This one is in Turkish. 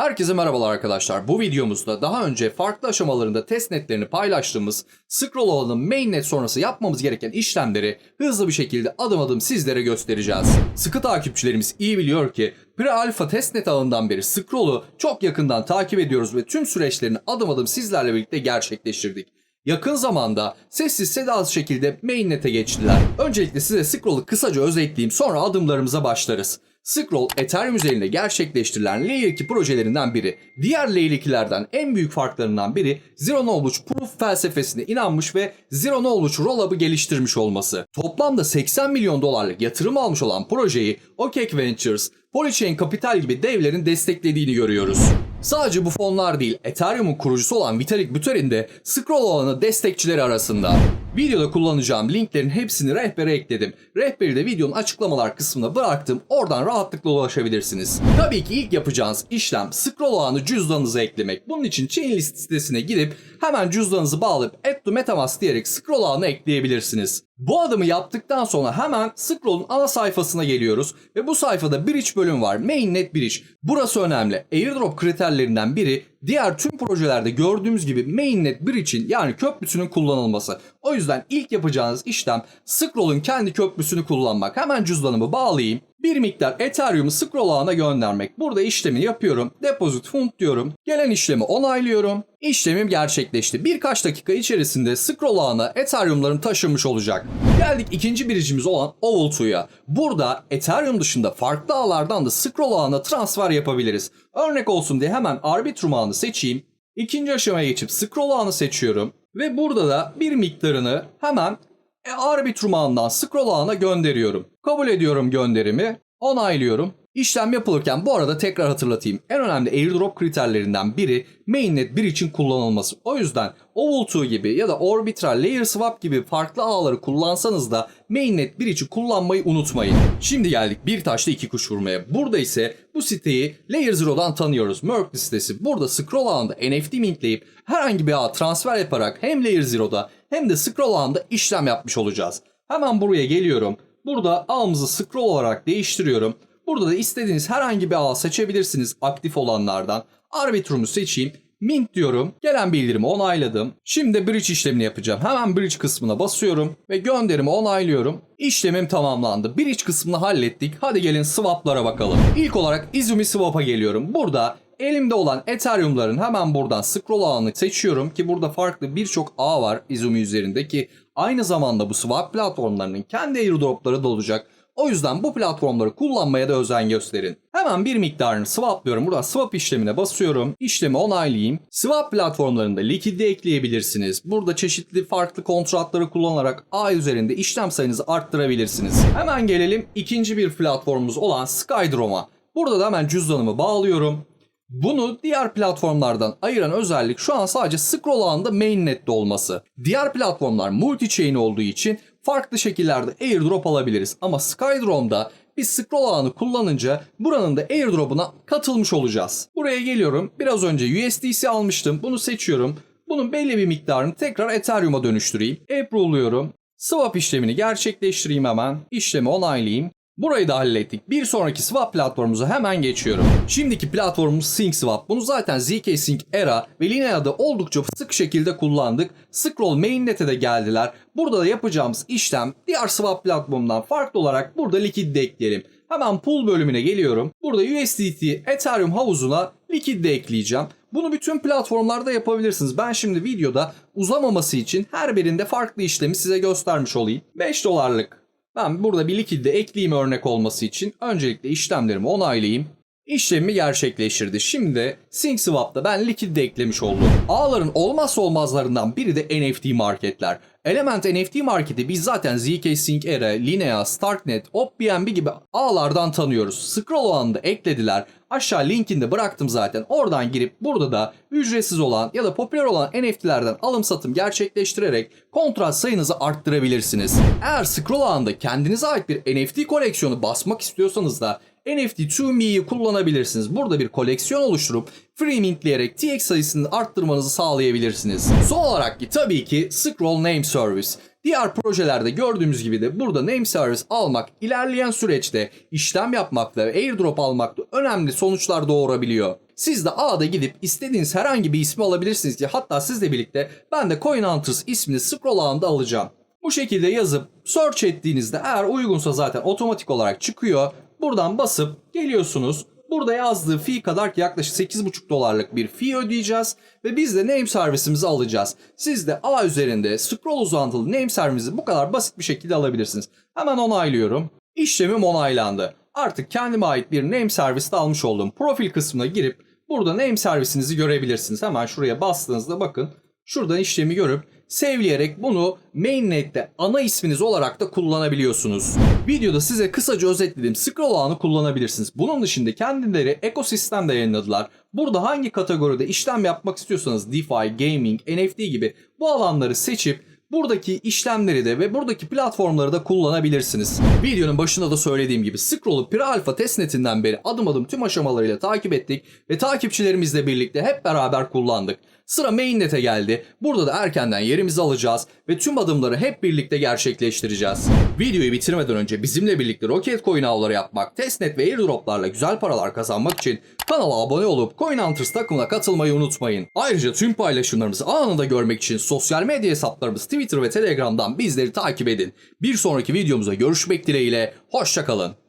Herkese merhabalar arkadaşlar. Bu videomuzda daha önce farklı aşamalarında testnetlerini paylaştığımız scroll alanın mainnet sonrası yapmamız gereken işlemleri hızlı bir şekilde adım adım sizlere göstereceğiz. Sıkı takipçilerimiz iyi biliyor ki pre-alpha testnet ağından beri scroll'u çok yakından takip ediyoruz ve tüm süreçlerini adım adım sizlerle birlikte gerçekleştirdik. Yakın zamanda sessiz sedasız şekilde mainnet'e geçtiler. Öncelikle size Scroll'u kısaca özetleyeyim sonra adımlarımıza başlarız. Scroll, Ethereum üzerinde gerçekleştirilen Layer 2 projelerinden biri. Diğer Layer 2'lerden en büyük farklarından biri Zero Knowledge Proof felsefesine inanmış ve Zero Knowledge Rollup'ı geliştirmiş olması. Toplamda 80 milyon dolarlık yatırım almış olan projeyi OKEK Ventures, Polychain Capital gibi devlerin desteklediğini görüyoruz. Sadece bu fonlar değil, Ethereum'un kurucusu olan Vitalik Buterin de Scroll alanı destekçileri arasında. Videoda kullanacağım linklerin hepsini rehbere ekledim. Rehberi de videonun açıklamalar kısmına bıraktım. Oradan rahatlıkla ulaşabilirsiniz. Tabii ki ilk yapacağınız işlem Scroll ağını cüzdanınıza eklemek. Bunun için Chainlist sitesine gidip hemen cüzdanınızı bağlayıp Add to Metamask diyerek Scroll ağını ekleyebilirsiniz. Bu adımı yaptıktan sonra hemen Scroll'un ana sayfasına geliyoruz ve bu sayfada Bridge bölüm var. Mainnet Bridge. Burası önemli. Airdrop kriterlerinden biri diğer tüm projelerde gördüğümüz gibi Mainnet Bridge'in yani köprüsünün kullanılması. O yüzden ilk yapacağınız işlem Scroll'un kendi köprüsünü kullanmak. Hemen cüzdanımı bağlayayım. Bir miktar Ethereum'u Scroll ağına göndermek. Burada işlemi yapıyorum. Deposit fund diyorum. Gelen işlemi onaylıyorum. İşlemim gerçekleşti. Birkaç dakika içerisinde Scroll ağına Ethereum'ların taşınmış olacak. Geldik ikinci biricimiz olan Oval2'ya. Burada Ethereum dışında farklı ağlardan da Scroll ağına transfer yapabiliriz. Örnek olsun diye hemen Arbitrum ağını seçeyim. İkinci aşamaya geçip Scroll ağını seçiyorum. Ve burada da bir miktarını hemen e, Arbitrum ağından Scroll ağına gönderiyorum. Kabul ediyorum gönderimi. Onaylıyorum. İşlem yapılırken bu arada tekrar hatırlatayım. En önemli airdrop kriterlerinden biri mainnet 1 için kullanılması. O yüzden Oval2 gibi ya da Orbital, Layer Swap gibi farklı ağları kullansanız da mainnet 1 için kullanmayı unutmayın. Şimdi geldik bir taşla iki kuş vurmaya. Burada ise bu siteyi Layer Zero'dan tanıyoruz. Merkle sitesi. Burada scroll ağında NFT mintleyip herhangi bir ağa transfer yaparak hem Layer Zero'da hem de scroll ağında işlem yapmış olacağız. Hemen buraya geliyorum. Burada ağımızı scroll olarak değiştiriyorum. Burada da istediğiniz herhangi bir ağ seçebilirsiniz aktif olanlardan. Arbitrum'u seçeyim. Mint diyorum. Gelen bildirimi onayladım. Şimdi bridge işlemini yapacağım. Hemen bridge kısmına basıyorum ve gönderimi onaylıyorum. İşlemim tamamlandı. Bridge kısmını hallettik. Hadi gelin swaplara bakalım. İlk olarak Izumi Swap'a geliyorum. Burada elimde olan Ethereum'ların hemen buradan scroll ağını seçiyorum ki burada farklı birçok ağ var Izumi üzerinde ki aynı zamanda bu swap platformlarının kendi airdropları da olacak. O yüzden bu platformları kullanmaya da özen gösterin. Hemen bir miktarını swaplıyorum. Burada swap işlemine basıyorum. İşlemi onaylayayım. Swap platformlarında likidi ekleyebilirsiniz. Burada çeşitli farklı kontratları kullanarak ağ üzerinde işlem sayınızı arttırabilirsiniz. Hemen gelelim ikinci bir platformumuz olan Skydrom'a. Burada da hemen cüzdanımı bağlıyorum. Bunu diğer platformlardan ayıran özellik şu an sadece scroll ağında mainnet'te olması. Diğer platformlar multi-chain olduğu için farklı şekillerde airdrop alabiliriz. Ama Skydrome'da biz scroll ağını kullanınca buranın da airdrop'una katılmış olacağız. Buraya geliyorum. Biraz önce USDC almıştım. Bunu seçiyorum. Bunun belli bir miktarını tekrar Ethereum'a dönüştüreyim. Approve'luyorum. Swap işlemini gerçekleştireyim hemen. İşlemi onaylayayım. Burayı da hallettik. Bir sonraki swap platformumuza hemen geçiyorum. Şimdiki platformumuz SyncSwap. Bunu zaten ZK Sync Era ve Linea'da oldukça sık şekilde kullandık. Scroll Mainnet'e de geldiler. Burada da yapacağımız işlem diğer swap platformundan farklı olarak burada likit de ekleyelim. Hemen pool bölümüne geliyorum. Burada USDT Ethereum havuzuna likit ekleyeceğim. Bunu bütün platformlarda yapabilirsiniz. Ben şimdi videoda uzamaması için her birinde farklı işlemi size göstermiş olayım. 5 dolarlık ben burada bir likit de ekleyeyim örnek olması için. Öncelikle işlemlerimi onaylayayım. İşlemi gerçekleştirdi. Şimdi SyncSwap'ta ben likit de eklemiş oldum. Ağların olmazsa olmazlarından biri de NFT marketler. Element NFT marketi biz zaten ZK Sync Era, Linea, Starknet, OpBnB gibi ağlardan tanıyoruz. Scroll ağında eklediler. Aşağı linkini bıraktım zaten. Oradan girip burada da ücretsiz olan ya da popüler olan NFT'lerden alım satım gerçekleştirerek kontrat sayınızı arttırabilirsiniz. Eğer scroll ağında kendinize ait bir NFT koleksiyonu basmak istiyorsanız da NFT 2Me'yi kullanabilirsiniz. Burada bir koleksiyon oluşturup free mintleyerek TX sayısını arttırmanızı sağlayabilirsiniz. Son olarak ki tabii ki Scroll Name Service. Diğer projelerde gördüğümüz gibi de burada name service almak ilerleyen süreçte işlem yapmakta ve airdrop almakta önemli sonuçlar doğurabiliyor. Siz de A'da gidip istediğiniz herhangi bir ismi alabilirsiniz ki hatta sizle birlikte ben de Coin Hunters ismini scroll ağında alacağım. Bu şekilde yazıp search ettiğinizde eğer uygunsa zaten otomatik olarak çıkıyor. Buradan basıp geliyorsunuz. Burada yazdığı fee kadar ki yaklaşık 8,5 dolarlık bir fee ödeyeceğiz ve biz de name servisimizi alacağız. Siz de A üzerinde scroll uzantılı name servisi bu kadar basit bir şekilde alabilirsiniz. Hemen onaylıyorum. İşlemim onaylandı. Artık kendime ait bir name servisi de almış oldum. Profil kısmına girip burada name servisinizi görebilirsiniz. Hemen şuraya bastığınızda bakın şuradan işlemi görüp sevleyerek bunu mainnet'te ana isminiz olarak da kullanabiliyorsunuz. Videoda size kısaca özetlediğim scroll ağını kullanabilirsiniz. Bunun dışında kendileri ekosistemde yayınladılar. Burada hangi kategoride işlem yapmak istiyorsanız DeFi, Gaming, NFT gibi bu alanları seçip Buradaki işlemleri de ve buradaki platformları da kullanabilirsiniz. Videonun başında da söylediğim gibi Scroll'u pre-alpha testnetinden beri adım adım tüm aşamalarıyla takip ettik ve takipçilerimizle birlikte hep beraber kullandık. Sıra mainnet'e geldi. Burada da erkenden yerimizi alacağız ve tüm adımları hep birlikte gerçekleştireceğiz. Videoyu bitirmeden önce bizimle birlikte Rocket Coin avları yapmak, testnet ve airdroplarla güzel paralar kazanmak için kanala abone olup Coin Hunters takımına katılmayı unutmayın. Ayrıca tüm paylaşımlarımızı anında görmek için sosyal medya hesaplarımız Twitter ve Telegram'dan bizleri takip edin. Bir sonraki videomuzda görüşmek dileğiyle, hoşçakalın.